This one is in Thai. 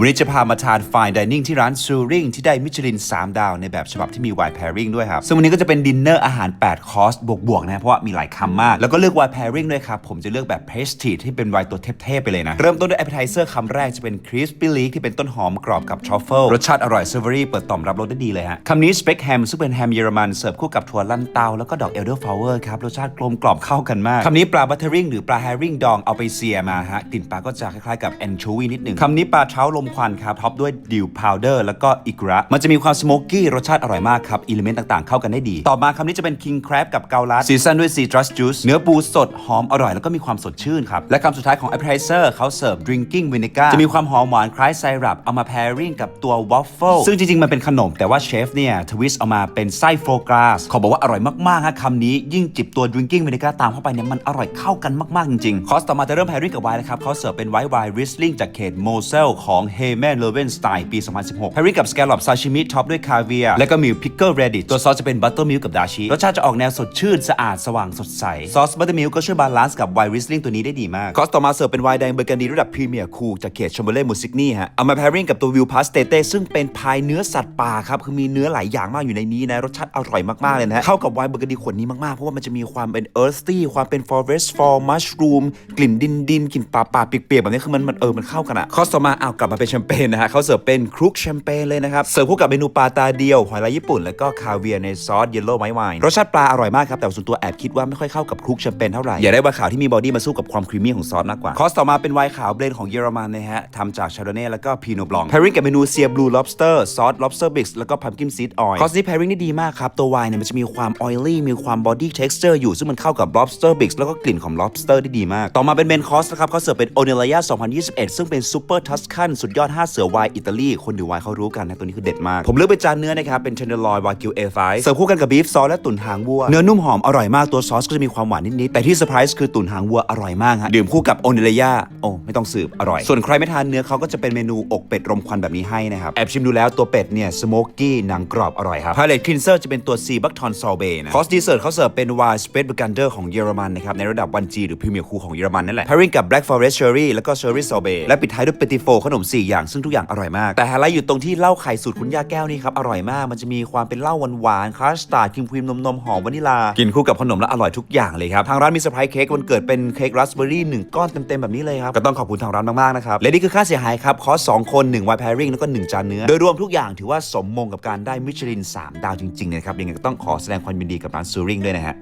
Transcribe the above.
วันนี้จะพามาทาน Fine Dining ที่ร้านซูริงที่ได้มิชลิน 3 ดาวในแบบฉบับที่มี Wine Pairing ด้วยครับ ซึ่งวันนี้ก็จะเป็นดินเนอร์อาหาร 8 คอร์สบวกๆนะเพราะว่ามีหลายคำมาก แล้วก็เลือก Wine Pairing ด้วยครับ ผมจะเลือกแบบ Prestige ที่เป็นไวน์ตัวเทพๆไปเลยนะ เริ่มต้นด้วย Appetizer คำแรกจะเป็น Crispy Leek ที่เป็นต้นหอมกรอบกับ Truffle รสชาติอร่อย Savory เปิดต่อมรับรสได้ดีเลยฮะคำนี้ Speck Ham ซึ่งเป็นแฮมเยอรมันเสิร์ฟคู่กับถั่วลันเตาแล้วก็ดอก Elderflower ครับรสชาติกลมกล่อมเข้ากันมากคำนี้ปลาบัตเทอริงหรือปลาแฮริงดองเอาไปเซียมาฮะกลิ่นปลาก็จะคล้ายๆกับแอนโชวีนิดหนึ่งคำนี้ปลาเท้าลมควันครับท็อปด้วยดิวพาวเดอร์แล้วก็อิกระ มันจะมีความสโมกกี้รสชาติอร่อยมากครับอิเลเมนต์ต่างๆ เข้ากันได้ดี ต่อมาคำนี้จะเป็น King Crab กับเกาลัดซีซันด้วยซีตรัสจูสเนื้อปูสดหอมอร่อยแล้วก็มีความสดชื่นครับ และคำสุดท้ายของ appetizer เขาเสิร์ฟ drinking vinegar จะมีความหอมหวานคล้ายไซรัปเอามา pairing กับตัว waffle ซึ่งจริงๆ มันเป็นขนม แต่ว่าเชฟเนี่ยทวิสต์เอามาเป็นไส้โฟกัสขอบอกว่าอร่อยมากๆฮะคำนี้ยิ่งจิบตัว drinking vinegar ตามเข้าไปเนี่ยมันอร่อยเข้ากันมากๆจริงๆคอร์สต่อมาจะเริ่ม pairing กับไวน์นะครับเขาเสิร์ฟเป็นไวน์ไวน์ Riesling จากเขตโมเซลของ h e y m a n l e w e n s t e i n ปี 2016 pairing กับ scallop sashimi ท็อปด้วยคาเวียแล้วก็มี pickle radish ตัวซอสจะเป็น buttermilk กับดาชิรสชาติจะออกแนวสดชื่นสะอาดสว่างสดใส ซอส buttermilk ก็ช่วยบาลานซ์กับไวน์ Riesling ตัวนี้ได้ดีมากคอสต่อมาเสิร์ฟเป็นไวน์แดงเบอร์กันดีระดับพรีเมียร์คูลจากเขตชมเบเล่มูซิกนี่ฮะเอามา pairing กับตัววิวพาสเตเต้ซึ่งเป็นพายเนื้อสัตว์ป่าครับคือมีเนื้อหลายอย่างมากอยู่ในนี้นะรสชาติอร่อยมากๆเลยนะฮะเข้ากับไวน์เบอร์กันดีขวดนี้มากๆเพราะว่ามันจะมีความเป็น earthy ความเป็น forest for mushroom กลิ่นดินดินกลิ่นป่าป่าเปียกๆแบบนี้คือมันมันเออมันเข้ากันอะคอสต่อมาเอากลับมาาเป็นแชมเปญนะฮะเขาเสิร์ฟเป็นครุกแชมเปญเลยนะครับ เสิร์ฟคู่กับเมนูปลาตาเดียวหอยลายญี่ปุ่น แล้วก็คาเวียร์ในซอสเยลโล่ไม้ไวน์รสชาติปลาอร่อยมากครับ แต่ส่วนตัวแอบคิดว่าไม่ค่อยเข้ากับครุกแชมเปญเท่าไหร่ อยากได้ไวน์ขาวที่มีบอดี้มาสู้กับความครีมมี่ของซอสมากกว่า คอสต่อมาเป็นไวน์ขาวเบลนของเยอรมันนะฮะทำจากชาร์ดเน่แล้วก็พีโนบลอง pairing กับเมนูเซียบลู lobster ซอส lobster bix แล้วก็ pumpkin seed oil คอสนี้ pairing ได้ดีมากครับตัวไวน์เนี่ยมันจะมีความ oily มีความ body texture อร์อยู่ซึ่งมันเข้ากับ lobster bix แล้วก็กลิ่นของ lobster ได้ดีมาก ต่อมาเป็นเมนคอสนะครับเขาเสิร์ฟเป็น o n e l a y a 2021 ซึ่งเป็น super tuscan สุดยอด 5 เสือไวน์อิตาลี คนดื่มไวน์เขารู้กันนะตัวนี้คือเด็ดมาก ผมเลือกเป็นจานเนื้อนะครับเป็น tenderloin wagyu A5 เสิร์ฟคู่กันกับบีฟซอสและตุ๋นหางวัวเนื้อนุ่มหอมอร่อยมากตัวซอสก็จะมีความหวานนิดๆแต่ที่เซอร์ไพรส์คือตุ๋นหางวัวอร่อยมากฮะดื่มคู่กับโอเนเลย่าโอ้ไม่ต้องสืบอร่อย ส่วนใครไม่ทานเนื้อเขาก็จะเป็นเมนูอกเป็ดรมควันแบบนี้ให้นะครับแอบชิมดูแล้วตัวเป็ดเนี่ยสโมกกี้หนังกรอบอร่อยครับพาเลตคลีนเซอร์จะเป็นตัวซีบักทอนซอลเบนะคอสดีเซอร์เขาเสิร์ฟเป็นวายสเปซเบกันเดอร์ของเยอรมันนะครับในระดับ 1G หรือพรีเมียร์คูของเยอรมันนั่นแหละ pairing กับ Black Forest Cherry แล้วก็ Cherry Sorbet และปิดท้ายด้วยเปติโฟขนม4 อย่างซึ่งทุกอย่างอร่อยมาก แต่ไฮไลท์อยู่ตรงที่เหล้าไข่สูตรคุณย่าแก้วนี่ครับอร่อยมาก มันจะมีความเป็นเหล้าหวานๆคาสตาร์ดครีมครีมนมนมหอมวานิลา กินคู่กับขนมแล้วอร่อยทุกอย่างเลยครับ ทางร้านมีเซอร์ไพรส์เค้กวันเกิดเป็นเค้กราสเบอร์รี่หนึ่งก้อนเต็มๆแบบนี้เลยครับ ก็ต้องขอบคุณทางร้านมากๆนะครับและนี่คือค่าเสียหายครับคอสสองคน1 wine pairing แล้วก็1จานเนื้อโดยรวมทุกอย่างถือว่าสมมงกับการได้มิชลิน 3 ดาวจริงๆนะครับยังไงก็ต้องขอแสดงความยินดีกับร้านซูริงด้วยนะฮะ